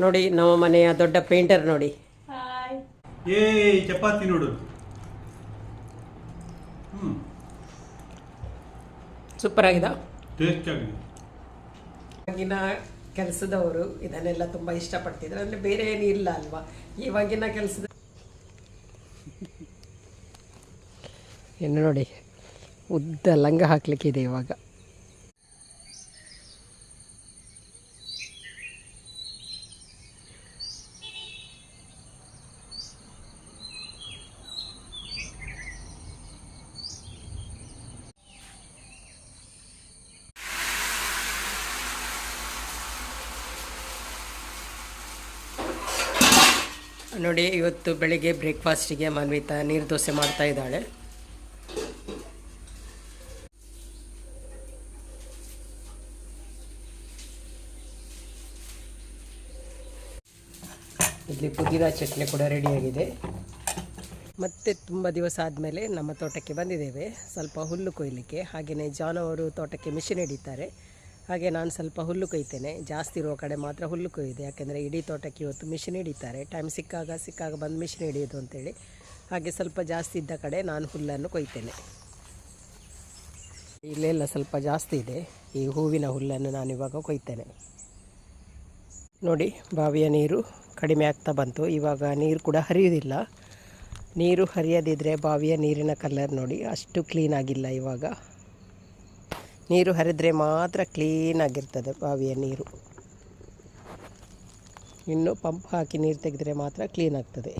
ನೋಡಿ ನಮ್ಮ ಮನೆಯ ದೊಡ್ಡ ಪೇಂಟರ್ ನೋಡಿ. ಏ ಚಪಾತಿ ನೋಡು. ಹ್ಮ್. ಸೂಪರ್ ಆಗಿದೆ. ಕೆಲಸದವರು ಇದನ್ನೆಲ್ಲ ತುಂಬ ಇಷ್ಟಪಡ್ತಿದ್ರು. ಅಂದ್ರೆ ಬೇರೆ ಏನು ಇಲ್ಲ ಅಲ್ವಾ? ಇವಾಗಿನ ಕೆಲಸದ ಇನ್ನು ನೋಡಿ. ಉದ್ದ ಲಂಗ ಹಾಕ್ಲಿಕ್ಕಿದೆ ಇವಾಗ. ನೋಡಿ, ಇವತ್ತು ಬೆಳಿಗ್ಗೆ ಬ್ರೇಕ್ಫಾಸ್ಟಿಗೆ ಮನ್ವಿತಾ ನೀರು ದೋಸೆ ಮಾಡ್ತಾ ಇದ್ದಾಳೆ. ಇಲ್ಲಿ ಪುದೀನ ಚಟ್ನಿ ಕೂಡ ರೆಡಿಯಾಗಿದೆ ಮತ್ತೆ ತುಂಬ ದಿವಸ ಆದಮೇಲೆ ನಮ್ಮ ತೋಟಕ್ಕೆ ಬಂದಿದ್ದೇವೆ. ಸ್ವಲ್ಪ ಹುಲ್ಲು ಕೊಯ್ಲಿಕ್ಕೆ ಹಾಗೆಯೇ ಜಾನುವಾರು ತೋಟಕ್ಕೆ ಮಿಷಿನ್ ಹಿಡಿತಾರೆ. ಹಾಗೆ ನಾನು ಸ್ವಲ್ಪ ಹುಲ್ಲು ಕೊಯ್ತೇನೆ. ಜಾಸ್ತಿ ಇರುವ ಕಡೆ ಮಾತ್ರ ಹುಲ್ಲು ಕೊಯ್ದೆ. ಯಾಕೆಂದರೆ ಇಡೀ ತೋಟಕ್ಕೆ ಇವತ್ತು ಮಿಷಿನ್ ಹಿಡಿತಾರೆ. ಟೈಮ್ ಸಿಕ್ಕಾಗ ಸಿಕ್ಕಾಗ ಬಂದು ಮಿಷಿನ್ ಹಿಡಿಯೋದು ಅಂತೇಳಿ. ಹಾಗೆ ಸ್ವಲ್ಪ ಜಾಸ್ತಿ ಇದ್ದ ಕಡೆ ನಾನು ಹುಲ್ಲನ್ನು ಕೊಯ್ತೇನೆ. ಇಲ್ಲೆಲ್ಲ ಸ್ವಲ್ಪ ಜಾಸ್ತಿ ಇದೆ. ಈ ಹೂವಿನ ಹುಲ್ಲನ್ನು ನಾನು ಇವಾಗ ಕೊಯ್ತೇನೆ. ನೋಡಿ, ಬಾವಿಯ ನೀರು ಕಡಿಮೆ ಆಗ್ತಾ ಬಂತು. ಇವಾಗ ನೀರು ಕೂಡ ಹರಿಯೋದಿಲ್ಲ ನೀರು ಹರಿಯದಿದ್ದರೆ ಬಾವಿಯ ನೀರಿನ ಕಲರ್ ನೋಡಿ, ಅಷ್ಟು ಕ್ಲೀನಾಗಿಲ್ಲ ಇವಾಗ. ನೀರು ಹರಿದ್ರೆ ಮಾತ್ರ ಕ್ಲೀನ್ ಆಗಿರ್ತದೆ ಬಾವಿಯ ನೀರು. ಇನ್ನು ಪಂಪ್ ಹಾಕಿ ನೀರು ತೆಗೆದ್ರೆ ಮಾತ್ರ ಕ್ಲೀನ್ ಆಗ್ತದೆ.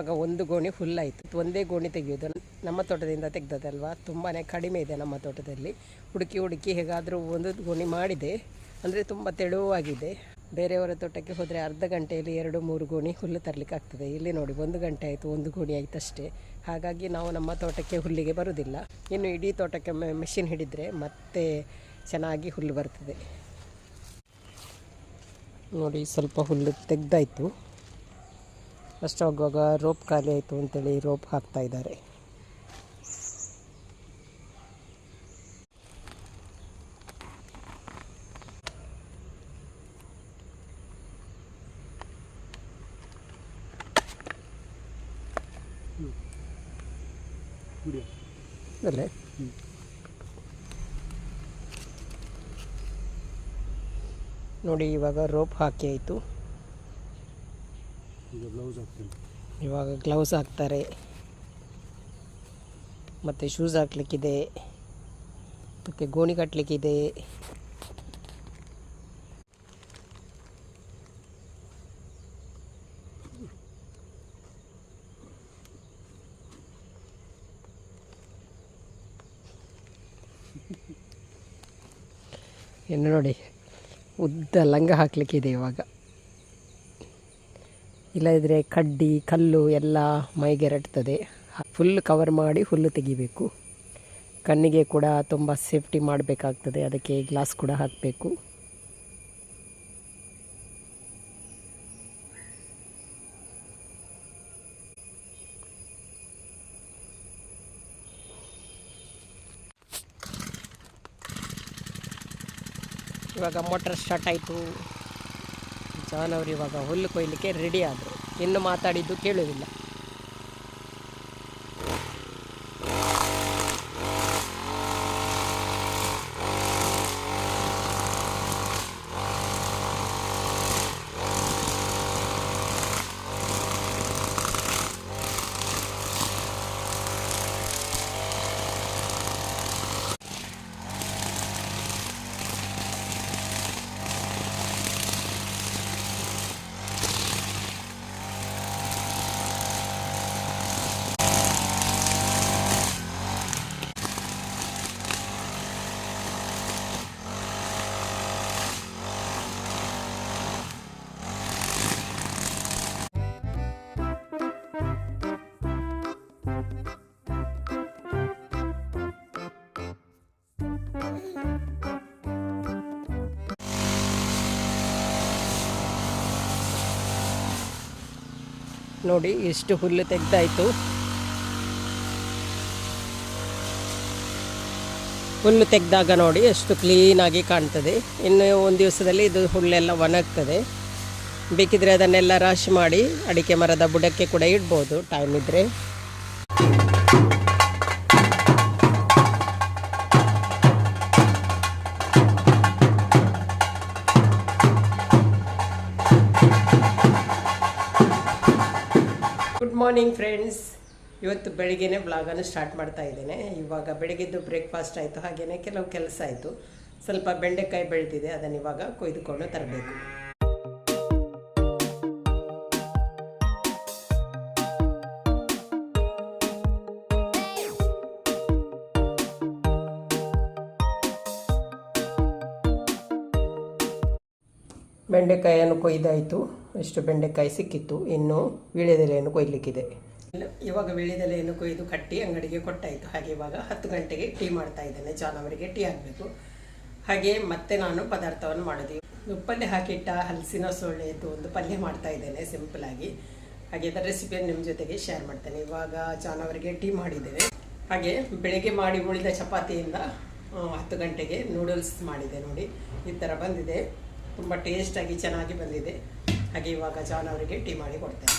ಆಗ ಒಂದು ಗೋಣಿ ಫುಲ್ ಆಯಿತು. ಒಂದೇ ಗೋಣಿ ತೆಗೆಯೋದು ನಮ್ಮ ತೋಟದಿಂದ ತೆಗ್ದದಲ್ವಾ ತುಂಬಾ ಕಡಿಮೆ ಇದೆ ನಮ್ಮ ತೋಟದಲ್ಲಿ. ಹುಡುಕಿ ಹುಡುಕಿ ಹೇಗಾದರೂ ಒಂದು ಗೋಣಿ ಮಾಡಿದೆ. ಅಂದರೆ ತುಂಬ ತೆಳುವಾಗಿದೆ. ಬೇರೆಯವರ ತೋಟಕ್ಕೆ ಹೋದರೆ ಅರ್ಧ ಗಂಟೆಯಲ್ಲಿ ಎರಡು, ಮೂರು ಗೋಣಿ ಹುಲ್ಲು ತರಲಿಕ್ಕೆ ಆಗ್ತದೆ. ಇಲ್ಲಿ ನೋಡಿ, ಒಂದು ಗಂಟೆ ಆಯಿತು, ಒಂದು ಗೋಣಿ ಆಯಿತು ಅಷ್ಟೇ ಹಾಗಾಗಿ ನಾವು ನಮ್ಮ ತೋಟಕ್ಕೆ ಹುಲ್ಲಿಗೆ ಬರುವುದಿಲ್ಲ. ಇನ್ನು ಇಡೀ ತೋಟಕ್ಕೆ ಮೆಷಿನ್ ಹಿಡಿದರೆ ಮತ್ತೆ ಚೆನ್ನಾಗಿ ಹುಲ್ಲು ಬರ್ತದೆ. ನೋಡಿ, ಸ್ವಲ್ಪ ಹುಲ್ಲು ತೆಗ್ದಾಯಿತು. ಅಷ್ಟು ಆಗುವಾಗ ರೋಪ್ ಖಾಲಿ ಆಯಿತು ಅಂತೇಳಿ ರೋಪ್ ಹಾಕ್ತಾ ಇದ್ದಾರೆ. ಅಲ್ಲೇ ನೋಡಿ ಇವಾಗ ರೋಪ್ ಹಾಕಿ ಆಯಿತು. ಇವಾಗ ಗ್ಲೌಸ್ ಹಾಕ್ತಾರೆ. ಮತ್ತು ಶೂಸ್ ಹಾಕ್ಲಿಕ್ಕಿದೆ. ಮತ್ತು ಗೋಣಿ ಕಟ್ಟಲಿಕ್ಕಿದೆ ಇನ್ನು ನೋಡಿ, ಉದ್ದ ಲಂಗ ಹಾಕ್ಲಿಕ್ಕಿದೆ ಇವಾಗ. ಇಲ್ಲದಿದ್ದರೆ ಕಡ್ಡಿ, ಕಲ್ಲು ಎಲ್ಲ ಮೈಗೆ ರಟ್ತದೆ. ಫುಲ್ ಕವರ್ ಮಾಡಿ ಹುಲ್ಲು ತೆಗಿಬೇಕು. ಕಣ್ಣಿಗೆ ಕೂಡ ತುಂಬ ಸೇಫ್ಟಿ ಮಾಡಬೇಕಾಗ್ತದೆ. ಅದಕ್ಕೆ ಗ್ಲಾಸ್ ಕೂಡ ಹಾಕಬೇಕು. ಇವಾಗ ಮೋಟ್ರ್ ಸ್ಟಾರ್ಟ್ ಆಯಿತು. ಜಾನವರು ಇವಾಗ ಹುಲ್ಲು ಕೊಯ್ಲಿಕ್ಕೆ ರೆಡಿ ಆದರು. ಇನ್ನು ಮಾತಾಡಿದ್ದು ಕೇಳುವುದಿಲ್ಲ. ನೋಡಿ ಎಷ್ಟು ಹುಲ್ಲು ತೆಗ್ದಾಯಿತು. ಹುಲ್ಲು ತೆಗ್ದಾಗ ನೋಡಿ ಎಷ್ಟು ಕ್ಲೀನಾಗಿ ಕಾಣ್ತದೆ. ಇನ್ನು ಒಂದು ದಿವಸದಲ್ಲಿ ಇದು ಹುಲ್ಲೆಲ್ಲ ಒಣಗ್ತದೆ. ಬೇಕಿದ್ರೆ ಅದನ್ನೆಲ್ಲ ರಾಶಿ ಮಾಡಿ ಅಡಿಕೆ ಮರದ ಬುಡಕ್ಕೆ ಕೂಡ ಇಡ್ಬೋದು. ಟೈಮ್ ಇದ್ದರೆ ಮಾರ್ನಿಂಗ್ ಫ್ರೆಂಡ್ಸ್ ಇವತ್ತು ಬೆಳಿಗ್ಗೆನೇ ಬ್ಲಾಗನ್ನು ಸ್ಟಾರ್ಟ್ ಮಾಡ್ತಾ ಇದ್ದೇನೆ. ಇವಾಗ ಬೆಳಗ್ಗೆದ್ದು ಬ್ರೇಕ್ಫಾಸ್ಟ್ ಆಯಿತು ಹಾಗೆಯೇ ಕೆಲವು ಕೆಲಸ ಆಯಿತು. ಸ್ವಲ್ಪ ಬೆಂಡೆಕಾಯಿ ಬೆಳೆದಿದೆ, ಅದನ್ನು ಇವಾಗ ಕೊಯ್ದುಕೊಂಡು ತರಬೇಕು. ಬೆಂಡೆಕಾಯಿಯನ್ನು ಕೊಯ್ದಾಯಿತು. ಎಷ್ಟು ಬೆಂಡೆಕಾಯಿ ಸಿಕ್ಕಿತ್ತು. ಇನ್ನು ವೀಳ್ಯದೆಲೆಯನ್ನು ಕೊಯ್ಲಿಕ್ಕಿದೆ. ಇವಾಗ ವೀಳ್ಯದೆಲೆಯನ್ನು ಕೊಯ್ದು ಕಟ್ಟಿ ಅಂಗಡಿಗೆ ಕೊಟ್ಟಾಯಿತು. ಹಾಗೆ ಇವಾಗ ಹತ್ತು ಗಂಟೆಗೆ ಟೀ ಮಾಡ್ತಾ ಇದ್ದೇನೆ. ಜಾನವರಿಗೆ ಟೀ ಆಗಬೇಕು ಹಾಗೆ ಮತ್ತೆ ನಾನು ಪದಾರ್ಥವನ್ನು ಮಾಡೋದು. ಉಪ್ಪಲ್ಲಿ ಹಾಕಿಟ್ಟ ಹಲಸಿನ ಸೊಳ್ಳೆದು ಒಂದು ಪಲ್ಯ ಮಾಡ್ತಾ ಇದ್ದೇನೆ, ಸಿಂಪಲ್ ಆಗಿ. ಹಾಗೆ ಅದರ ರೆಸಿಪಿಯನ್ನು ನಿಮ್ಮ ಜೊತೆಗೆ ಶೇರ್ ಮಾಡ್ತೇನೆ. ಇವಾಗ ಜಾನವರಿಗೆ ಟೀ ಮಾಡಿದ್ದೇನೆ. ಹಾಗೆ ಬೆಳಗ್ಗೆ ಮಾಡಿ ಉಳಿದ ಚಪಾತಿಯಿಂದ ಹತ್ತು ಗಂಟೆಗೆ ನೂಡಲ್ಸ್ ಮಾಡಿದೆ ನೋಡಿ. ಈ ಥರ ಬಂದಿದೆ. ತುಂಬ ಟೇಸ್ಟಾಗಿ ಚೆನ್ನಾಗಿ ಬಂದಿದೆ. ಹಾಗೆ ಇವಾಗ ಜಾನವರಿಗೆ ಟೀ ಮಾಡಿ ಕೊಡ್ತೇನೆ.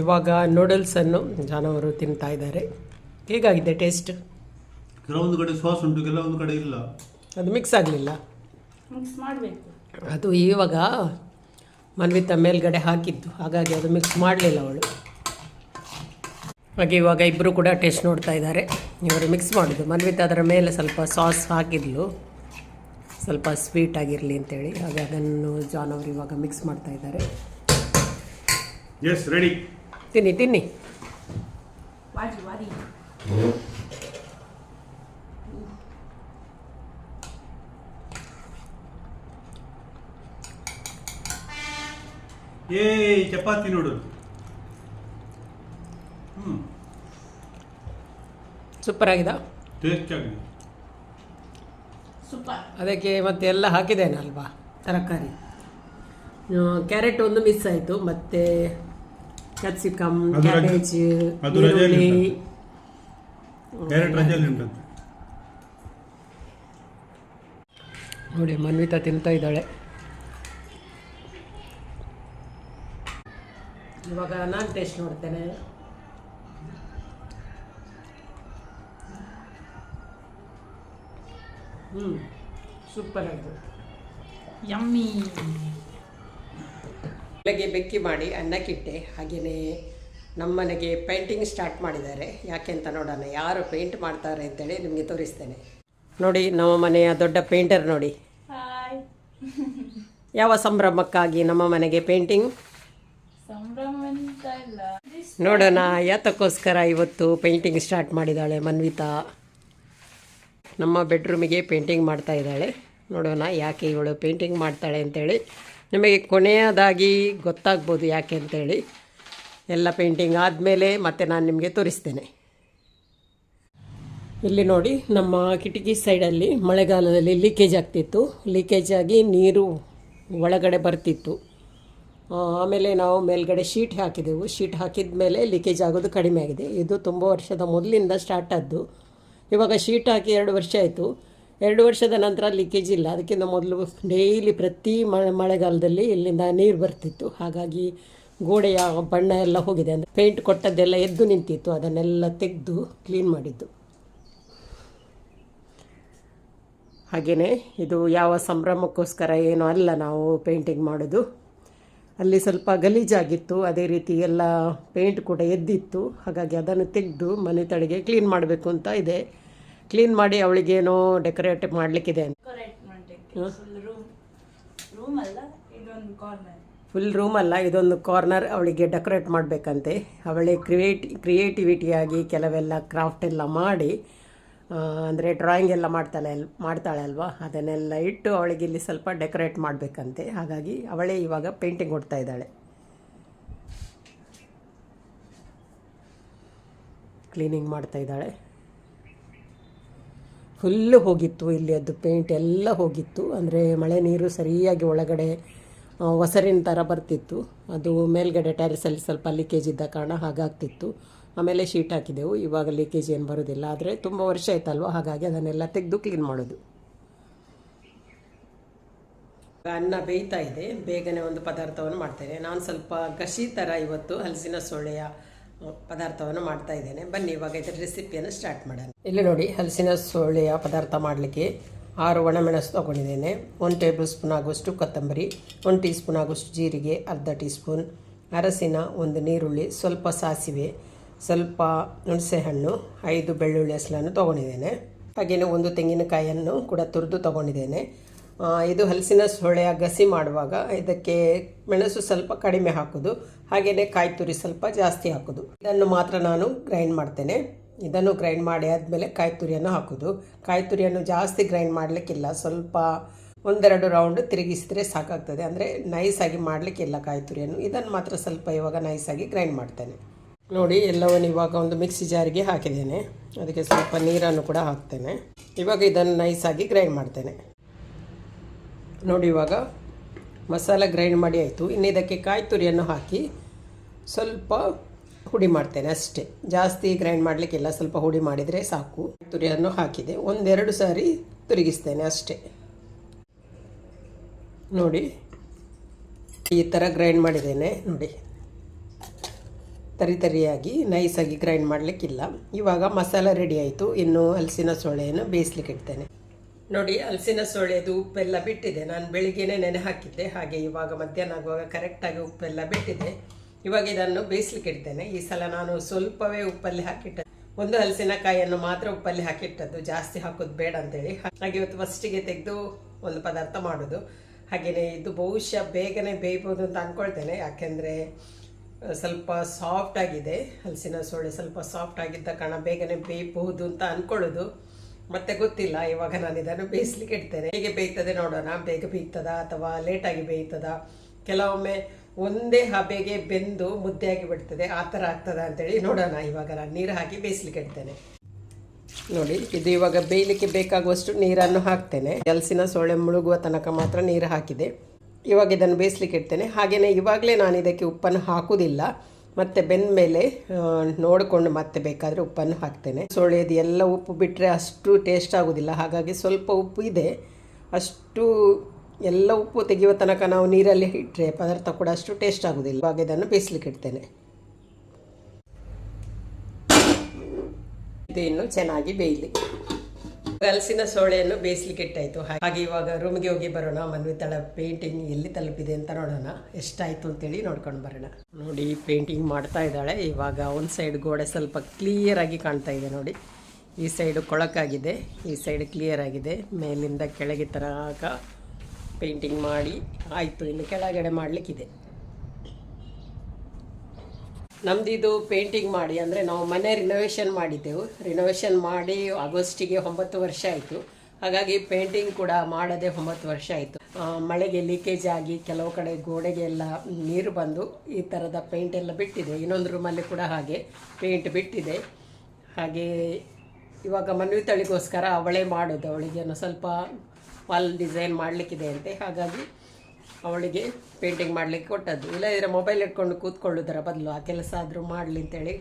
ಇವಾಗ ನೂಡಲ್ಸನ್ನು ಜಾನವರು ತಿಂತಾ ಇದ್ದಾರೆ. ಹೇಗಾಗಿದೆ ಟೇಸ್ಟ್ ಕೆಲವೊಂದು ಕಡೆ ಸಾಸ್ ಉಂಟು ಕೆಲವೊಂದು ಕಡೆ ಇಲ್ಲ. ಅದು ಮಿಕ್ಸ್ ಆಗಲಿಲ್ಲ. ಮಿಕ್ಸ್ ಮಾಡಬೇಕು. ಅದು ಇವಾಗ ಮನ್ವಿತ ಮೇಲ್ಗಡೆ ಹಾಕಿದ್ದು ಹಾಗಾಗಿ ಅದು ಮಿಕ್ಸ್ ಮಾಡಲಿಲ್ಲ ಅವಳು. ಹಾಗೆ ಇವಾಗ ಇಬ್ಬರು ಕೂಡ ಟೇಸ್ಟ್ ನೋಡ್ತಾ ಇದ್ದಾರೆ. ಇವರು ಮಿಕ್ಸ್ ಮಾಡಿದ್ದು. ಮನ್ವಿತ ಅದರ ಮೇಲೆ ಸ್ವಲ್ಪ ಸಾಸ್ ಹಾಕಿದ್ಲು. ಸ್ವಲ್ಪ ಸ್ವೀಟ್ ಆಗಿರಲಿ ಅಂತೇಳಿ. ಹಾಗೆ ಅದನ್ನು ಜಾನ್ ಅವರು ಇವಾಗ ಮಿಕ್ಸ್ ಮಾಡ್ತಾ ಇದ್ದಾರೆ. ಎಸ್ ರೆಡಿ ತಿನ್ನಿ ತಿನ್ನಿ. ವಾಡಿ ವಾಡಿ ಏ ಚಪಾತಿ ನೋಡು. ಹ್ಮ್. ಸೂಪರ್ ಆಗಿದೆ? ಟೇಸ್ಟ್ ಆಗಿದೆ. ಅದಕ್ಕೆ ಮತ್ತೆ ಎಲ್ಲ ಹಾಕಿದ್ದೇನೆ ಅಲ್ವಾ? ತರಕಾರಿ. ಕ್ಯಾರೆಟ್ ಒಂದು ಮಿಸ್ ಆಯಿತು. ಮತ್ತೆ ಕ್ಯಾಪ್ಸಿಕಮ್ ಕ್ಯಾಬೇಜ್ ಈರುಳ್ಳಿ. ನೋಡಿ ಮನ್ವಿತಾ ತಿಂತಾ ಇದ್ದಾಳೆ. ಇವಾಗ ನಾನು ಟೇಸ್ಟ್ ನೋಡ್ತೇನೆ. ಹ್ಞೂ ಸೂಪರ್ ಆಗಿದೆ ಯಮ್ಮಿ ಬೆಳಗ್ಗೆ ಬೆಕ್ಕಿ ಮಾಡಿ ಅನ್ನಕ್ಕಿಟ್ಟೆ ಹಾಗೆಯೇ ನಮ್ಮನೆಗೆ ಪೇಂಟಿಂಗ್ ಸ್ಟಾರ್ಟ್ ಮಾಡಿದ್ದಾರೆ. ಯಾಕೆ ಅಂತ ನೋಡೋಣ ಯಾರು ಪೇಂಟ್ ಮಾಡ್ತಾರೆ ಅಂತೇಳಿ ನಿಮಗೆ ತೋರಿಸ್ತೇನೆ. ನೋಡಿ ನಮ್ಮ ಮನೆಯ ದೊಡ್ಡ ಪೇಂಟರ್ ನೋಡಿ. ಹಾಯ್ ಯಾವ ಸಂಭ್ರಮಕ್ಕಾಗಿ ನಮ್ಮ ಮನೆಗೆ ಪೇಂಟಿಂಗ್ ಸಂಭ್ರಮ ಅಂತ ಇಲ್ಲ. ನೋಡೋಣ ಯಾತಕ್ಕೋಸ್ಕರ ಇವತ್ತು ಪೇಂಟಿಂಗ್ ಸ್ಟಾರ್ಟ್ ಮಾಡಿದ್ದಾಳೆ ಮನ್ವಿತಾ. ನಮ್ಮ ಬೆಡ್ರೂಮಿಗೆ ಪೇಂಟಿಂಗ್ ಮಾಡ್ತಾ ಇದ್ದಾಳೆ. ನೋಡೋಣ ಯಾಕೆ ಇವಳು ಪೇಂಟಿಂಗ್ ಮಾಡ್ತಾಳೆ ಅಂತೇಳಿ. ನಿಮಗೆ ಕೊನೆಯದಾಗಿ ಗೊತ್ತಾಗ್ಬೋದು ಯಾಕೆ ಅಂತೇಳಿ. ಎಲ್ಲ ಪೇಂಟಿಂಗ್ ಆದಮೇಲೆ ಮತ್ತೆ ನಾನು ನಿಮಗೆ ತೋರಿಸ್ತೇನೆ. ಇಲ್ಲಿ ನೋಡಿ, ನಮ್ಮ ಕಿಟಕಿ ಸೈಡಲ್ಲಿ ಮಳೆಗಾಲದಲ್ಲಿ ಲೀಕೇಜ್ ಆಗ್ತಿತ್ತು. ಲೀಕೇಜ್ ಆಗಿ ನೀರು ಒಳಗಡೆ ಬರ್ತಿತ್ತು. ಆಮೇಲೆ ನಾವು ಮೇಲ್ಗಡೆ ಶೀಟ್ ಹಾಕಿದೆವು. ಶೀಟ್ ಹಾಕಿದ ಮೇಲೆ ಲೀಕೇಜ್ ಆಗೋದು ಕಡಿಮೆ ಆಗಿದೆ. ಇದು ತುಂಬ ವರ್ಷದ ಮೊದಲಿಂದ ಸ್ಟಾರ್ಟ್ ಆದ್ದು. ಇವಾಗ ಶೀಟ್ ಹಾಕಿ ಎರಡು ವರ್ಷ ಆಯಿತು. ಎರಡು ವರ್ಷದ ನಂತರ ಲೀಕೇಜ್ ಇಲ್ಲ. ಅದಕ್ಕಿಂತ ಮೊದಲು ಡೈಲಿ ಪ್ರತಿ ಮಳೆಗಾಲದಲ್ಲಿ ಇಲ್ಲಿಂದ ನೀರು ಬರ್ತಿತ್ತು. ಹಾಗಾಗಿ ಗೋಡೆಯ ಬಣ್ಣ ಎಲ್ಲ ಹೋಗಿದೆ. ಅಂದರೆ ಪೇಂಟ್ ಕೊಟ್ಟದ್ದೆಲ್ಲ ಎದ್ದು ನಿಂತಿತ್ತು. ಅದನ್ನೆಲ್ಲ ತೆಗೆದು ಕ್ಲೀನ್ ಮಾಡಿದ್ದು. ಹಾಗೆಯೇ ಇದು ಯಾವ ಸಂಭ್ರಮಕ್ಕೋಸ್ಕರ ಏನೂ ಅಲ್ಲ ನಾವು ಪೇಂಟಿಂಗ್ ಮಾಡೋದು. ಅಲ್ಲಿ ಸ್ವಲ್ಪ ಗಲೀಜಾಗಿತ್ತು ಅದೇ ರೀತಿ ಎಲ್ಲ ಪೇಂಟ್ ಕೂಡ ಎದ್ದಿತ್ತು. ಹಾಗಾಗಿ ಅದನ್ನು ತೆಗೆದು ಮನೆ ತಡೆಗೆ ಕ್ಲೀನ್ ಮಾಡಬೇಕು ಅಂತ ಇದೆ. ಕ್ಲೀನ್ ಮಾಡಿ ಅವಳಿಗೇನೋ ಡೆಕೋರೇಟ್ ಮಾಡಲಿಕ್ಕಿದೆ ಅಂತ. ಡೆಕೋರೇಟ್ ಮಾಡಲಿಕ್ಕೆ ಫುಲ್ ರೂಮ್ ರೂಮ್ ಅಲ್ಲ ಇದೊಂದು ಕಾರ್ನರ್ ಫುಲ್ ರೂಮ್ ಅಲ್ಲ ಇದೊಂದು ಕಾರ್ನರ್ ಅವಳಿಗೆ ಡೆಕೋರೇಟ್ ಮಾಡಬೇಕಂತೆ. ಅವಳೇ ಕ್ರಿಯೇಟಿ ಕ್ರಿಯೇಟಿವಿಟಿಯಾಗಿ ಕೆಲವೆಲ್ಲ ಕ್ರಾಫ್ಟ್ ಎಲ್ಲ ಮಾಡಿ ಅಂದರೆ ಡ್ರಾಯಿಂಗ್ ಎಲ್ಲ ಮಾಡ್ತಾಳೆ ಅಲ್, ಮಾಡ್ತಾಳೆ ಅಲ್ವಾ? ಅದನ್ನೆಲ್ಲ ಇಟ್ಟು ಅವಳಿಗೆ ಇಲ್ಲಿ ಸ್ವಲ್ಪ ಡೆಕೋರೇಟ್ ಮಾಡಬೇಕಂತೆ. ಹಾಗಾಗಿ ಅವಳೇ ಇವಾಗ ಪೇಂಟಿಂಗ್ ಕೊಡ್ತಾ ಇದ್ದಾಳೆ. ಕ್ಲೀನಿಂಗ್ ಮಾಡ್ತಾ ಇದ್ದಾಳೆ. ಫುಲ್ಲು ಹೋಗಿತ್ತು ಇಲ್ಲಿ ಅದು ಪೇಂಟ್ ಎಲ್ಲ ಹೋಗಿತ್ತು. ಅಂದರೆ ಮಳೆ ನೀರು ಸರಿಯಾಗಿ ಒಳಗಡೆ ಒಸರಿನ ಥರ ಬರ್ತಿತ್ತು. ಅದು ಮೇಲ್ಗಡೆ ಟೆರೆಸಲ್ಲಿ ಸ್ವಲ್ಪ ಲೀಕೇಜ್ ಇದ್ದ ಕಾರಣ ಹಾಗಾಗ್ತಿತ್ತು. ಆಮೇಲೆ ಶೀಟ್ ಹಾಕಿದೆವು. ಇವಾಗ ಲೀಕೇಜ್ ಏನು ಬರೋದಿಲ್ಲ. ಆದರೆ ತುಂಬ ವರ್ಷ ಆಯ್ತಲ್ವ? ಹಾಗಾಗಿ ಅದನ್ನೆಲ್ಲ ತೆಗೆದು ಕ್ಲೀನ್ ಮಾಡೋದು. ಅನ್ನ ಬೇಯ್ತಾ ಇದೆ. ಬೇಗನೆ ಒಂದು ಪದಾರ್ಥವನ್ನು ಮಾಡ್ತೇನೆ. ನಾನು ಸ್ವಲ್ಪ ಗಸಿ ಥರ ಇವತ್ತು ಹಲಸಿನ ಸೊಳ್ಳೆಯ ಪದಾರ್ಥವನ್ನು ಮಾಡ್ತಾ ಇದ್ದೇನೆ. ಬನ್ನಿ, ಇವಾಗ ಇದರ ರೆಸಿಪಿಯನ್ನು ಸ್ಟಾರ್ಟ್ ಮಾಡೋಣ. ಇಲ್ಲಿ ನೋಡಿ, ಹಲಸಿನ ಸೊಳ್ಳೆಯ ಪದಾರ್ಥ ಮಾಡಲಿಕ್ಕೆ ಆರು ಒಣಮೆಣಸು ತೊಗೊಂಡಿದ್ದೇನೆ. ಒಂದು ಟೇಬಲ್ ಸ್ಪೂನ್ ಆಗುವಷ್ಟು ಕೊತ್ತಂಬರಿ, ಒಂದು ಟೀ ಸ್ಪೂನ್ ಆಗುವಷ್ಟು ಜೀರಿಗೆ, ಅರ್ಧ ಟೀ ಸ್ಪೂನ್ ಅರಸಿನ ಒಂದು ನೀರುಳ್ಳಿ, ಸ್ವಲ್ಪ ಸಾಸಿವೆ ಸ್ವಲ್ಪ ಹುಣಸೆಹಣ್ಣು ಐದು ಬೆಳ್ಳುಳ್ಳಿ ಹಸಲನ್ನು ತೊಗೊಂಡಿದ್ದೇನೆ. ಹಾಗೆಯೇ ಒಂದು ತೆಂಗಿನಕಾಯಿಯನ್ನು ಕೂಡ ತುರಿದು ತೊಗೊಂಡಿದ್ದೇನೆ. ಇದು ಹಲಸಿನ ಸೊಳೆಯ ಗಸಿ ಮಾಡುವಾಗ ಇದಕ್ಕೆ ಮೆಣಸು ಸ್ವಲ್ಪ ಕಡಿಮೆ ಹಾಕೋದು ಹಾಗೆಯೇ ಕಾಯಿ ತುರಿ ಸ್ವಲ್ಪ ಜಾಸ್ತಿ ಹಾಕೋದು. ಇದನ್ನು ಮಾತ್ರ ನಾನು ಗ್ರೈಂಡ್ ಮಾಡ್ತೇನೆ. ಇದನ್ನು ಗ್ರೈಂಡ್ ಮಾಡಿ ಆದಮೇಲೆ ಕಾಯಿ ತುರಿಯನ್ನು ಹಾಕೋದು. ಕಾಯಿ ತುರಿಯನ್ನು ಜಾಸ್ತಿ ಗ್ರೈಂಡ್ ಮಾಡಲಿಕ್ಕಿಲ್ಲ, ಸ್ವಲ್ಪ ಒಂದೆರಡು ರೌಂಡ್ ತಿರುಗಿಸಿದ್ರೆ ಸಾಕಾಗ್ತದೆ. ಅಂದರೆ ನೈಸಾಗಿ ಮಾಡಲಿಕ್ಕಿಲ್ಲ ಕಾಯಿ ತುರಿಯನ್ನು. ಇದನ್ನು ಮಾತ್ರ ಸ್ವಲ್ಪ ಇವಾಗ ನೈಸಾಗಿ ಗ್ರೈಂಡ್ ಮಾಡ್ತೇನೆ. ನೋಡಿ, ಎಲ್ಲವನ್ನು ಇವಾಗ ಒಂದು ಮಿಕ್ಸಿ ಜಾರಿಗೆ ಹಾಕಿದ್ದೇನೆ. ಅದಕ್ಕೆ ಸ್ವಲ್ಪ ನೀರನ್ನು ಕೂಡ ಹಾಕ್ತೇನೆ. ಇವಾಗ ಇದನ್ನು ನೈಸಾಗಿ ಗ್ರೈಂಡ್ ಮಾಡ್ತೇನೆ. ನೋಡಿ, ಇವಾಗ ಮಸಾಲ ಗ್ರೈಂಡ್ ಮಾಡಿ ಆಯಿತು. ಇನ್ನು ಇದಕ್ಕೆ ಕಾಯಿ ತುರಿಯನ್ನು ಹಾಕಿ ಸ್ವಲ್ಪ ಹುಡಿ ಮಾಡ್ತೇನೆ ಅಷ್ಟೇ. ಜಾಸ್ತಿ ಗ್ರೈಂಡ್ ಮಾಡಲಿಕ್ಕಿಲ್ಲ, ಸ್ವಲ್ಪ ಹುಡಿ ಮಾಡಿದರೆ ಸಾಕು. ತುರಿಯನ್ನು ಹಾಕಿದೆ. ಒಂದೆರಡು ಸಾರಿ ತಿರುಗಿಸ್ತೇನೆ ಅಷ್ಟೇ. ನೋಡಿ, ಈ ಥರ ಗ್ರೈಂಡ್ ಮಾಡಿದ್ದೇನೆ. ನೋಡಿ. ತರಿ ತರಿಯಾಗಿ, ನೈಸಾಗಿ ಗ್ರೈಂಡ್ ಮಾಡಲಿಕ್ಕಿಲ್ಲ. ಇವಾಗ ಮಸಾಲ ರೆಡಿ ಆಯಿತು. ಇನ್ನು ಹಲಸಿನ ಸೊಳ್ಳೆಯನ್ನು ಬೇಯಿಸ್ಲಿಕ್ಕೆ ಇಡ್ತೇನೆ. ನೋಡಿ ಹಲಸಿನ ಸೊಳ್ಳೆದು ಉಪ್ಪೆಲ್ಲ ಬಿಟ್ಟಿದೆ. ನಾನು ಬೆಳಿಗ್ಗೆನೇ ನೆನೆ ಹಾಕಿದ್ದೆ ಹಾಗೆ ಇವಾಗ ಮಧ್ಯಾಹ್ನ ಆಗುವಾಗ ಕರೆಕ್ಟಾಗಿ ಉಪ್ಪೆಲ್ಲ ಬಿಟ್ಟಿದೆ. ಇವಾಗ ಇದನ್ನು ಬೇಯಿಸ್ಲಿಕ್ಕೆ ಇಡ್ತೇನೆ. ಈ ಸಲ ನಾನು ಸ್ವಲ್ಪವೇ ಉಪ್ಪಲ್ಲಿ ಹಾಕಿಟ್ಟೆ ಒಂದು ಹಲಸಿನಕಾಯಿಯನ್ನು ಮಾತ್ರ ಉಪ್ಪಲ್ಲಿ ಹಾಕಿಟ್ಟದ್ದು. ಜಾಸ್ತಿ ಹಾಕೋದು ಬೇಡ ಅಂತೇಳಿ. ಹಾಗೆ ಇವತ್ತು ಫಸ್ಟಿಗೆ ತೆಗೆದು ಒಂದು ಪದಾರ್ಥ ಮಾಡೋದು. ಹಾಗೆಯೇ ಇದು ಬಹುಶಃ ಬೇಗನೆ ಬೇಯ್ಬೋದು ಅಂತ ಅಂದ್ಕೊಳ್ತೇನೆ ಯಾಕೆಂದರೆ ಸ್ವಲ್ಪ ಸಾಫ್ಟ್ ಆಗಿದೆ. ಹಲಸಿನ ಸೋಳೆ ಸ್ವಲ್ಪ ಸಾಫ್ಟ್ ಆಗಿದ್ದ ಕಾರಣ ಬೇಗನೆ ಬೇಯಬಹುದು ಅಂತ ಅನ್ಕೊಳ್ಳೋದು. ಮತ್ತೆ ಗೊತ್ತಿಲ್ಲ, ಇವಾಗ ನಾನು ಇದನ್ನು ಬೇಯಿಸ್ಲಿಕ್ಕೆ ಇಡ್ತೇನೆ. ಹೇಗೆ ಬೇಯ್ತದೆ ನೋಡೋಣ. ಬೇಗ ಬೇಯ್ತದ ಅಥವಾ ಲೇಟಾಗಿ ಬೇಯ್ತದ? ಕೆಲವೊಮ್ಮೆ ಒಂದೇ ಹಬೆಗೆ ಬೆಂದು ಮುದ್ದೆಯಾಗಿ ಬಿಡ್ತದೆ. ಆ ಥರ ಆಗ್ತದ ಅಂತೇಳಿ ನೋಡೋಣ. ಇವಾಗ ನಾನು ನೀರು ಹಾಕಿ ಬೇಯಿಸ್ಲಿಕ್ಕೆ ಇಡ್ತೇನೆ. ನೋಡಿ, ಇದು ಇವಾಗ ಬೇಯಲಿಕ್ಕೆ ಬೇಕಾಗುವಷ್ಟು ನೀರನ್ನು ಹಾಕ್ತೇನೆ. ಹಲಸಿನ ಸೊಳ್ಳೆ ಮುಳುಗುವ ತನಕ ಮಾತ್ರ ನೀರು ಹಾಕಿದೆ. ಇವಾಗ ಇದನ್ನು ಬೇಯಿಸ್ಲಿಕ್ಕೆ ಇಡ್ತೇನೆ. ಹಾಗೆಯೇ ಇವಾಗಲೇ ನಾನು ಇದಕ್ಕೆ ಉಪ್ಪನ್ನು ಹಾಕೋದಿಲ್ಲ ಮತ್ತೆ ಬೆಂದ ಮೇಲೆ ನೋಡಿಕೊಂಡು ಮತ್ತೆ ಬೇಕಾದರೆ ಉಪ್ಪನ್ನು ಹಾಕ್ತೇನೆ. ಸೊಳ್ಳೆಯದು ಎಲ್ಲ ಉಪ್ಪು ಬಿಟ್ಟರೆ ಅಷ್ಟು ಟೇಸ್ಟ್ ಆಗೋದಿಲ್ಲ. ಹಾಗಾಗಿ ಸ್ವಲ್ಪ ಉಪ್ಪು ಇದೆ. ಅಷ್ಟು ಎಲ್ಲ ಉಪ್ಪು ತೆಗೆಯುವ ತನಕ ನಾವು ನೀರಲ್ಲಿ ಇಟ್ಟರೆ ಪದಾರ್ಥ ಕೂಡ ಅಷ್ಟು ಟೇಸ್ಟ್ ಆಗೋದಿಲ್ಲ. ಇವಾಗ ಇದನ್ನು ಬೇಯಿಸ್ಲಿಕ್ಕೆ ಇಡ್ತೇನೆ. ಇದು ಇನ್ನೂ ಚೆನ್ನಾಗಿ ಬೇಯಲಿ. ಹಲಸಿನ ಸೋಳೆಯನ್ನು ಬೇಯಿಸ್ಲಿಕ್ಕೆ ಇಟ್ಟಾಯ್ತು. ಹಾಗೆ ಇವಾಗ ರೂಮ್ಗೆ ಹೋಗಿ ಬರೋಣ, ಮನ್ವಿ ತಳ ಪೇಂಟಿಂಗ್ ಎಲ್ಲಿ ತಲುಪಿದೆ ಅಂತ ನೋಡೋಣ. ಎಷ್ಟಾಯ್ತು ಅಂತೇಳಿ ನೋಡ್ಕೊಂಡು ಬರೋಣ. ನೋಡಿ ಪೇಂಟಿಂಗ್ ಮಾಡ್ತಾ ಇದ್ದಾಳೆ. ಇವಾಗ ಒಂದು ಸೈಡ್ ಗೋಡೆ ಸ್ವಲ್ಪ ಕ್ಲಿಯರ್ ಆಗಿ ಕಾಣ್ತಾ ಇದೆ ನೋಡಿ. ಈ ಸೈಡ್ ಕೊಳಕಾಗಿದೆ, ಈ ಸೈಡ್ ಕ್ಲಿಯರ್ ಆಗಿದೆ. ಮೇಲಿಂದ ಕೆಳಗೆ ತರಕ ಪೇಂಟಿಂಗ್ ಮಾಡಿ ಆಯಿತು. ಇನ್ನು ಕೆಳಗಡೆ ಮಾಡಲಿಕ್ಕಿದೆ. ನಮ್ದು ಇದು ಪೇಂಟಿಂಗ್ ಮಾಡಿ, ಅಂದರೆ ನಾವು ಮನೆ ರಿನೋವೇಷನ್ ಮಾಡಿದ್ದೆವು. ರಿನೋವೇಷನ್ ಮಾಡಿ ಆಗಸ್ಟಿಗೆ ಒಂಬತ್ತು ವರ್ಷ ಆಯಿತು. ಹಾಗಾಗಿ ಪೇಂಟಿಂಗ್ ಕೂಡ ಮಾಡದೆ ಒಂಬತ್ತು ವರ್ಷ ಆಯಿತು. ಮಳೆಗೆ ಲೀಕೇಜ್ ಆಗಿ ಕೆಲವು ಕಡೆ ಗೋಡೆಗೆಲ್ಲ ನೀರು ಬಂದು ಈ ಥರದ ಪೇಂಟ್ ಎಲ್ಲ ಬಿಟ್ಟಿದೆ. ಇನ್ನೊಂದು ರೂಮಲ್ಲಿ ಕೂಡ ಹಾಗೆ ಪೇಂಟ್ ಬಿಟ್ಟಿದೆ. ಹಾಗೆ ಇವಾಗ ಮನ್ವಿತಳಿಗೋಸ್ಕರ ಅವಳೇ ಮಾಡೋದು. ಅವಳಿಗೆ ಸ್ವಲ್ಪ ವಾಲ್ ಡಿಸೈನ್ ಮಾಡಲಿಕ್ಕಿದೆ ಅಂತೆ. ಹಾಗಾಗಿ ಅವಳಿಗೆ ಪೇಂಟಿಂಗ್ ಮಾಡಲಿಕ್ಕೆ ಕೊಟ್ಟದ್ದು. ಇಲ್ಲದಿದ್ದರೆ ಮೊಬೈಲ್ ಇಟ್ಕೊಂಡು ಕೂತ್ಕೊಳ್ಳೋದರ ಬದಲು ಆ ಕೆಲಸ ಆದರೂ ಮಾಡಲಿ ಅಂತೇಳಿ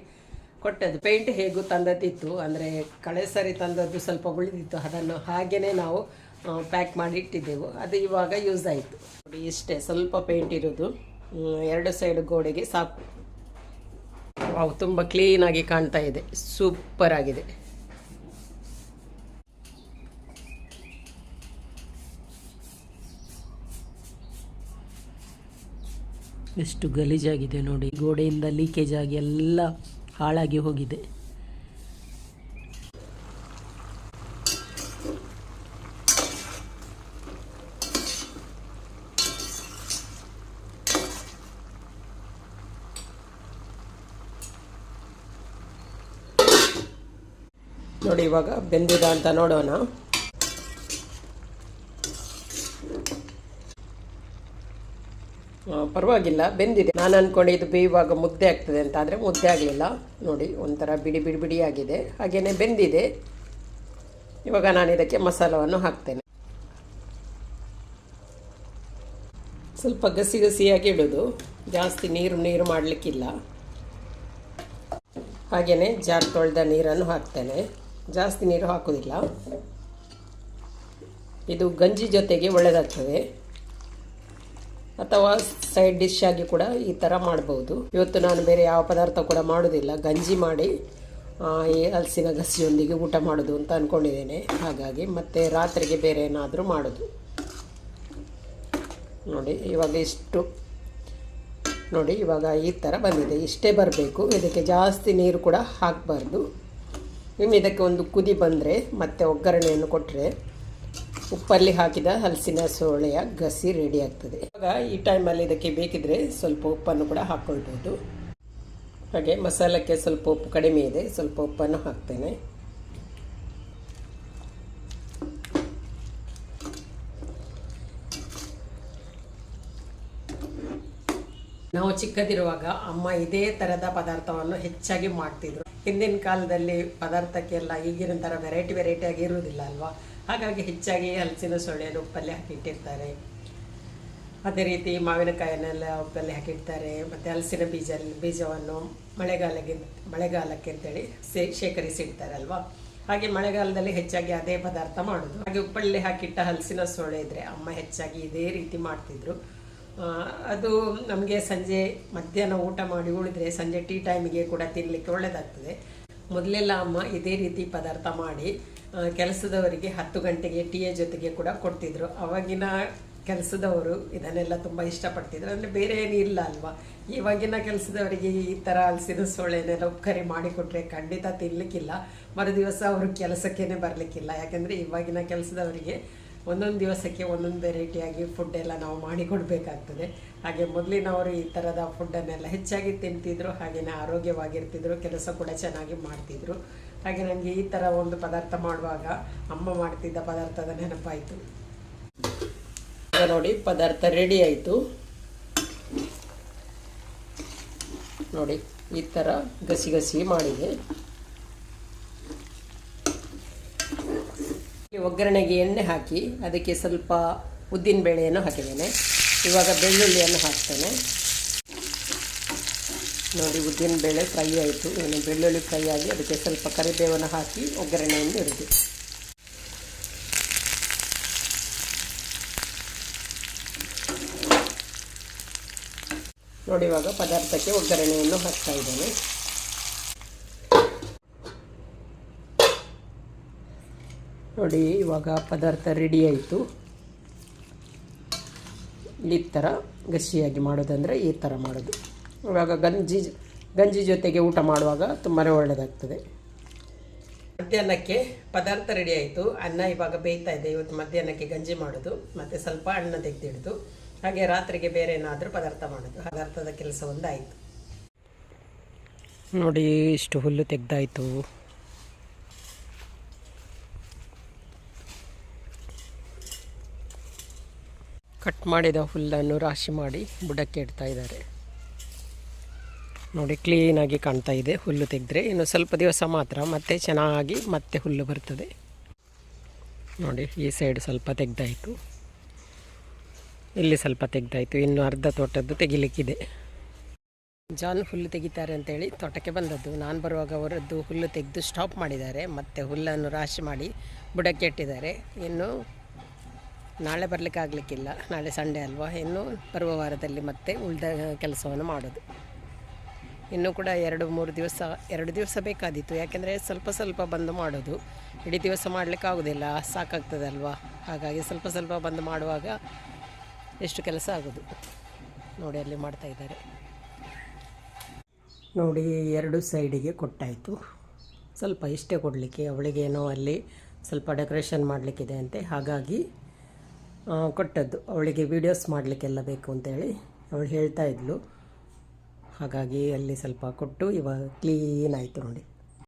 ಕೊಟ್ಟದ್ದು. ಪೇಂಟ್ ಹೇಗೂ ತಂದದ್ದಿತ್ತು. ಅಂದರೆ ಕಳೆ ಸರಿ ತಂದದ್ದು ಸ್ವಲ್ಪ ಉಳಿದಿತ್ತು. ಅದನ್ನು ಹಾಗೆಯೇ ನಾವು ಪ್ಯಾಕ್ ಮಾಡಿ ಇಟ್ಟಿದ್ದೆವು. ಅದು ಇವಾಗ ಯೂಸ್ ಆಯಿತು. ನೋಡಿ, ಇಷ್ಟೇ ಸ್ವಲ್ಪ ಪೇಂಟ್ ಇರೋದು. ಎರಡು ಸೈಡ್ ಗೋಡೆಗೆ ಸಾಕು. ಅವು ತುಂಬ ಕ್ಲೀನಾಗಿ ಕಾಣ್ತಾ ಇದೆ. ಸೂಪರ್ ಆಗಿದೆ. ಎಷ್ಟು ಗಲೀಜಾಗಿದೆ ನೋಡಿ. ಗೋಡೆಯಿಂದ ಲೀಕೇಜ್ ಆಗಿ ಎಲ್ಲ ಹಾಳಾಗಿ ಹೋಗಿದೆ. ನೋಡಿ ಇವಾಗ ಬೆಂದಿದ ಅಂತ ನೋಡೋಣ. ಪರವಾಗಿಲ್ಲ, ಬೆಂದಿದೆ. ನಾನು ಅನ್ಕೊಂಡೆ ಇದು ಬೇಯುವಾಗ ಮುದ್ದೆ ಆಗ್ತದೆ ಅಂತ, ಆದರೆ ಮುದ್ದೆ ಆಗಲಿಲ್ಲ. ನೋಡಿ, ಒಂಥರ ಬಿಡಿ ಬಿಡಿ ಬಿಡಿ ಆಗಿದೆ ಹಾಗೆಯೇ ಬೆಂದಿದೆ. ಇವಾಗ ನಾನು ಇದಕ್ಕೆ ಮಸಾಲವನ್ನು ಹಾಕ್ತೇನೆ. ಸ್ವಲ್ಪ ಗಸಿ ಗಸಿಯಾಗಿ ಇಡೋದು. ಜಾಸ್ತಿ ನೀರು ನೀರು ಮಾಡಲಿಕ್ಕಿಲ್ಲ. ಹಾಗೆಯೇ ಜಾರ್ ತೊಳೆದ ನೀರನ್ನು ಹಾಕ್ತೇನೆ. ಜಾಸ್ತಿ ನೀರು ಹಾಕೋದಿಲ್ಲ. ಇದು ಗಂಜಿ ಜೊತೆಗೆ ಒಳ್ಳೆಯದಾಗ್ತದೆ ಅಥವಾ ಸೈಡ್ ಡಿಶ್ ಆಗಿ ಕೂಡ ಈ ಥರ ಮಾಡ್ಬೋದು. ಇವತ್ತು ನಾನು ಬೇರೆ ಯಾವ ಪದಾರ್ಥ ಕೂಡ ಮಾಡೋದಿಲ್ಲ. ಗಂಜಿ ಮಾಡಿ ಈ ಹಲಸಿನ ಗಸಿಯೊಂದಿಗೆ ಊಟ ಮಾಡೋದು ಅಂತ ಅಂದ್ಕೊಂಡಿದ್ದೇನೆ ಹಾಗಾಗಿ ಮತ್ತೆ ರಾತ್ರಿಗೆ ಬೇರೆ ಏನಾದರೂ ಮಾಡೋದು. ನೋಡಿ, ಇವಾಗ ಇಷ್ಟು. ನೋಡಿ, ಇವಾಗ ಈ ಥರ ಬಂದಿದೆ. ಇಷ್ಟೇ ಬರಬೇಕು. ಇದಕ್ಕೆ ಜಾಸ್ತಿ ನೀರು ಕೂಡ ಹಾಕಬಾರ್ದು. ಇನ್ನು ಇದಕ್ಕೆ ಒಂದು ಕುದಿ ಬಂದರೆ ಮತ್ತೆ ಒಗ್ಗರಣೆಯನ್ನು ಕೊಟ್ಟರೆ ಉಪ್ಪಲ್ಲಿ ಹಾಕಿದ ಹಲಸಿನ ಸೋಳೆಯ ಗಸಿ ರೆಡಿ ಆಗ್ತದೆ. ಇವಾಗ ಈ ಟೈಮಲ್ಲಿ ಇದಕ್ಕೆ ಬೇಕಿದ್ರೆ ಸ್ವಲ್ಪ ಉಪ್ಪನ್ನು ಕೂಡ ಹಾಕ್ಕೊಳ್ಬೋದು ಹಾಗೆ ಮಸಾಲಕ್ಕೆ ಸ್ವಲ್ಪ ಉಪ್ಪು ಕಡಿಮೆ ಇದೆ, ಸ್ವಲ್ಪ ಉಪ್ಪನ್ನು ಹಾಕ್ತೇನೆ. ನಾವು ಚಿಕ್ಕದಿರುವಾಗ ಅಮ್ಮ ಇದೇ ಥರದ ಪದಾರ್ಥವನ್ನು ಹೆಚ್ಚಾಗಿ ಮಾಡ್ತಿದ್ರು. ಹಿಂದಿನ ಕಾಲದಲ್ಲಿ ಪದಾರ್ಥಕ್ಕೆಲ್ಲ ಈಗಿನ ಥರ ವೆರೈಟಿ ವೆರೈಟಿಯಾಗಿ ಇರುವುದಿಲ್ಲ ಅಲ್ವಾ? ಹಾಗಾಗಿ ಹೆಚ್ಚಾಗಿ ಹಲಸಿನ ಸೊಳ್ಳೆಯನ್ನು ಉಪ್ಪಲ್ಲಿ ಹಾಕಿಟ್ಟಿರ್ತಾರೆ. ಅದೇ ರೀತಿ ಮಾವಿನಕಾಯನ್ನೆಲ್ಲ ಉಪ್ಪಲ್ಲಿ ಹಾಕಿಡ್ತಾರೆ. ಮತ್ತು ಹಲಸಿನ ಬೀಜ ಬೀಜವನ್ನು ಮಳೆಗಾಲಕ್ಕೆ ಮಳೆಗಾಲಕ್ಕೆ ಅಂತೇಳಿ ಸೇ ಅಲ್ವಾ ಹಾಗೆ ಮಳೆಗಾಲದಲ್ಲಿ ಹೆಚ್ಚಾಗಿ ಅದೇ ಪದಾರ್ಥ ಮಾಡೋದು. ಹಾಗೆ ಉಪ್ಪಲ್ಲಿ ಹಾಕಿಟ್ಟ ಹಲಸಿನ ಸೊಳೆ ಇದ್ದರೆ ಅಮ್ಮ ಹೆಚ್ಚಾಗಿ ಇದೇ ರೀತಿ ಮಾಡ್ತಿದ್ರು. ಅದು ನಮಗೆ ಸಂಜೆ ಮಧ್ಯಾಹ್ನ ಊಟ ಮಾಡಿ ಉಳಿದ್ರೆ ಸಂಜೆ ಟೀ ಟೈಮಿಗೆ ಕೂಡ ತಿನ್ನಲಿಕ್ಕೆ ಒಳ್ಳೆಯದಾಗ್ತದೆ ಮೊದಲೆಲ್ಲ ಅಮ್ಮ ಇದೇ ರೀತಿ ಪದಾರ್ಥ ಮಾಡಿ ಕೆಲಸದವರಿಗೆ ಹತ್ತು ಗಂಟೆಗೆ ಟೀಯ ಜೊತೆಗೆ ಕೂಡ ಕೊಡ್ತಿದ್ರು. ಅವಾಗಿನ ಕೆಲಸದವರು ಇದನ್ನೆಲ್ಲ ತುಂಬ ಇಷ್ಟಪಡ್ತಿದ್ರು. ಅಂದರೆ ಬೇರೆ ಏನು ಇಲ್ಲ ಅಲ್ವಾ? ಇವಾಗಿನ ಕೆಲಸದವರಿಗೆ ಈ ಥರ ಹಲಸಿನ ಸೊಳ್ಳೆನೆಲ್ಲ ಉಪ್ಕರಿ ಮಾಡಿಕೊಟ್ರೆ ಖಂಡಿತ ತಿನ್ನಲಿಕ್ಕಿಲ್ಲ ಮರುದಿವಸ ಅವರು ಕೆಲಸಕ್ಕೇ ಬರಲಿಕ್ಕಿಲ್ಲ. ಯಾಕೆಂದರೆ ಇವಾಗಿನ ಕೆಲಸದವರಿಗೆ ಒಂದೊಂದು ದಿವಸಕ್ಕೆ ಒಂದೊಂದು ವೆರೈಟಿಯಾಗಿ ಫುಡ್ ಎಲ್ಲ ನಾವು ಮಾಡಿಕೊಡ್ಬೇಕಾಗ್ತದೆ ಹಾಗೆ ಮೊದಲಿನವರು ಈ ಥರದ ಫುಡ್ಡನ್ನೆಲ್ಲ ಹೆಚ್ಚಾಗಿ ತಿಂತಿದ್ರು. ಹಾಗೆಯೇ ಆರೋಗ್ಯವಾಗಿರ್ತಿದ್ರು. ಕೆಲಸ ಕೂಡ ಚೆನ್ನಾಗಿ ಮಾಡ್ತಿದ್ರು. ಹಾಗೆ ನನಗೆ ಈ ಥರ ಒಂದು ಪದಾರ್ಥ ಮಾಡುವಾಗ ಅಮ್ಮ ಮಾಡ್ತಿದ್ದ ಪದಾರ್ಥದ ನೆನಪಾಯಿತು. ನೋಡಿ, ಪದಾರ್ಥ ರೆಡಿ ಆಯಿತು. ನೋಡಿ, ಈ ಥರ ಗಸಿ ಗಸಿ ಮಾಡಿದೆ. ಒಗ್ಗರಣೆಗೆ ಎಣ್ಣೆ ಹಾಕಿ, ಅದಕ್ಕೆ ಸ್ವಲ್ಪ ಉದ್ದಿನ ಬೇಳೆಯನ್ನು ಹಾಕಿದ್ದೇನೆ. ಇವಾಗ ಬೆಳ್ಳುಳ್ಳಿಯನ್ನು ಹಾಕ್ತೇನೆ. ನೋಡಿ, ಉದ್ದಿನ ಬೇಳೆ ಫ್ರೈ ಆಯಿತು. ಇನ್ನು ಬೆಳ್ಳುಳ್ಳಿ ಫ್ರೈ ಆಗಿ ಅದಕ್ಕೆ ಸ್ವಲ್ಪ ಕರಿಬೇವನ್ನು ಹಾಕಿ ಒಗ್ಗರಣೆಯನ್ನು ಇಡಿದೆ. ನೋಡಿ, ಇವಾಗ ಪದಾರ್ಥಕ್ಕೆ ಒಗ್ಗರಣೆಯನ್ನು ಹಾಕ್ತಾ ಇದ್ದೇನೆ. ನೋಡಿ, ಇವಾಗ ಪದಾರ್ಥ ರೆಡಿ ಆಯಿತು. ಈ ಥರ ಗಸಿಯಾಗಿ ಮಾಡೋದಂದರೆ ಈ ಥರ ಮಾಡೋದು. ಇವಾಗ ಗಂಜಿ ಗಂಜಿ ಜೊತೆಗೆ ಊಟ ಮಾಡುವಾಗ ತುಂಬಾ ಒಳ್ಳೆಯದಾಗ್ತದೆ ಮಧ್ಯಾಹ್ನಕ್ಕೆ ಪದಾರ್ಥ ರೆಡಿ ಆಯಿತು. ಅನ್ನ ಇವಾಗ ಬೇಯ್ತಾ ಇದೆ. ಇವತ್ತು ಮಧ್ಯಾಹ್ನಕ್ಕೆ ಗಂಜಿ ಮಾಡೋದು. ಮತ್ತು ಸ್ವಲ್ಪ ಅನ್ನ ತೆಗೆದಿಡ್ದು. ಹಾಗೆ ರಾತ್ರಿಗೆ ಬೇರೆ ಏನಾದರೂ ಪದಾರ್ಥ ಮಾಡೋದು. ಪದಾರ್ಥದ ಕೆಲಸ ಒಂದಾಯಿತು. ನೋಡಿ ಇಷ್ಟು ಹುಲ್ಲು ತೆಗ್ದಾಯಿತು. ಕಟ್ ಮಾಡಿದ ಹುಲ್ಲನ್ನು ರಾಶಿ ಮಾಡಿ ಬುಡಕ್ಕೆ ಇಡ್ತಾ ಇದ್ದಾರೆ. ನೋಡಿ ಕ್ಲೀನಾಗಿ ಕಾಣ್ತಾ ಇದೆ, ಹುಲ್ಲು ತೆಗೆದ್ರೆ. ಇನ್ನು ಸ್ವಲ್ಪ ದಿವಸ ಮಾತ್ರ ಮತ್ತೆ ಚೆನ್ನಾಗಿ ಮತ್ತೆ ಹುಲ್ಲು ಬರ್ತದೆ. ನೋಡಿ, ಈ ಸೈಡ್ ಸ್ವಲ್ಪ ತೆಗ್ದಾಯಿತು. ಇಲ್ಲಿ ಸ್ವಲ್ಪ ತೆಗ್ದಾಯಿತು. ಇನ್ನು ಅರ್ಧ ತೋಟದ್ದು ತೆಗಿಲಿಕ್ಕಿದೆ. ಜಾನ್ ಹುಲ್ಲು ತೆಗಿತಾರೆ ಅಂತೇಳಿ ತೋಟಕ್ಕೆ ಬಂದದ್ದು. ನಾನು ಬರುವಾಗ ಅವರದ್ದು ಹುಲ್ಲು ತೆಗೆದು ಸ್ಟಾಪ್ ಮಾಡಿದ್ದಾರೆ. ಮತ್ತು ಹುಲ್ಲನ್ನು ರಾಶಿ ಮಾಡಿ ಬುಡಕ್ಕೆ ಇಟ್ಟಿದ್ದಾರೆ. ಇನ್ನು ನಾಳೆ ಬರಲಿಕ್ಕೆ ಆಗಲಿಕ್ಕಿಲ್ಲ ನಾಳೆ ಸಂಡೇ ಅಲ್ವಾ? ಇನ್ನು ಬರುವ ವಾರದಲ್ಲಿ ಮತ್ತೆ ಉಳಿದ ಕೆಲಸವನ್ನು ಮಾಡೋದು. ಇನ್ನೂ ಕೂಡ ಎರಡು ಮೂರು ದಿವಸ, ಎರಡು ದಿವಸ ಬೇಕಾದೀತು. ಯಾಕೆಂದರೆ ಸ್ವಲ್ಪ ಸ್ವಲ್ಪ ಬಂದು ಮಾಡೋದು. ಇಡೀ ದಿವಸ ಮಾಡಲಿಕ್ಕೆ ಆಗೋದಿಲ್ಲ, ಸಾಕಾಗ್ತದಲ್ವಾ? ಹಾಗಾಗಿ ಸ್ವಲ್ಪ ಸ್ವಲ್ಪ ಬಂದು ಮಾಡುವಾಗ ಎಷ್ಟು ಕೆಲಸ ಆಗೋದು? ನೋಡಿ ಅಲ್ಲಿ ಮಾಡ್ತಾ ಇದ್ದಾರೆ. ನೋಡಿ, ಎರಡು ಸೈಡಿಗೆ ಕೊಟ್ಟಾಯಿತು. ಸ್ವಲ್ಪ ಇಷ್ಟೇ ಕೊಡಲಿಕ್ಕೆ ಅವಳಿಗೇನೋ ಅಲ್ಲಿ ಸ್ವಲ್ಪ ಡೆಕೋರೇಷನ್ ಮಾಡಲಿಕ್ಕಿದೆ ಅಂತೆ. ಹಾಗಾಗಿ ಕೊಟ್ಟದ್ದು. ಅವಳಿಗೆ ವೀಡಿಯೋಸ್ ಮಾಡಲಿಕ್ಕೆಲ್ಲ ಬೇಕು ಅಂತೇಳಿ ಅವಳು ಹೇಳ್ತಾ ಇದ್ಲು. ಹಾಗಾಗಿ ಅಲ್ಲಿ ಸ್ವಲ್ಪ ಕೊಟ್ಟು ಇವಾಗ ಕ್ಲೀನ್ ಆಯಿತು ನೋಡಿ.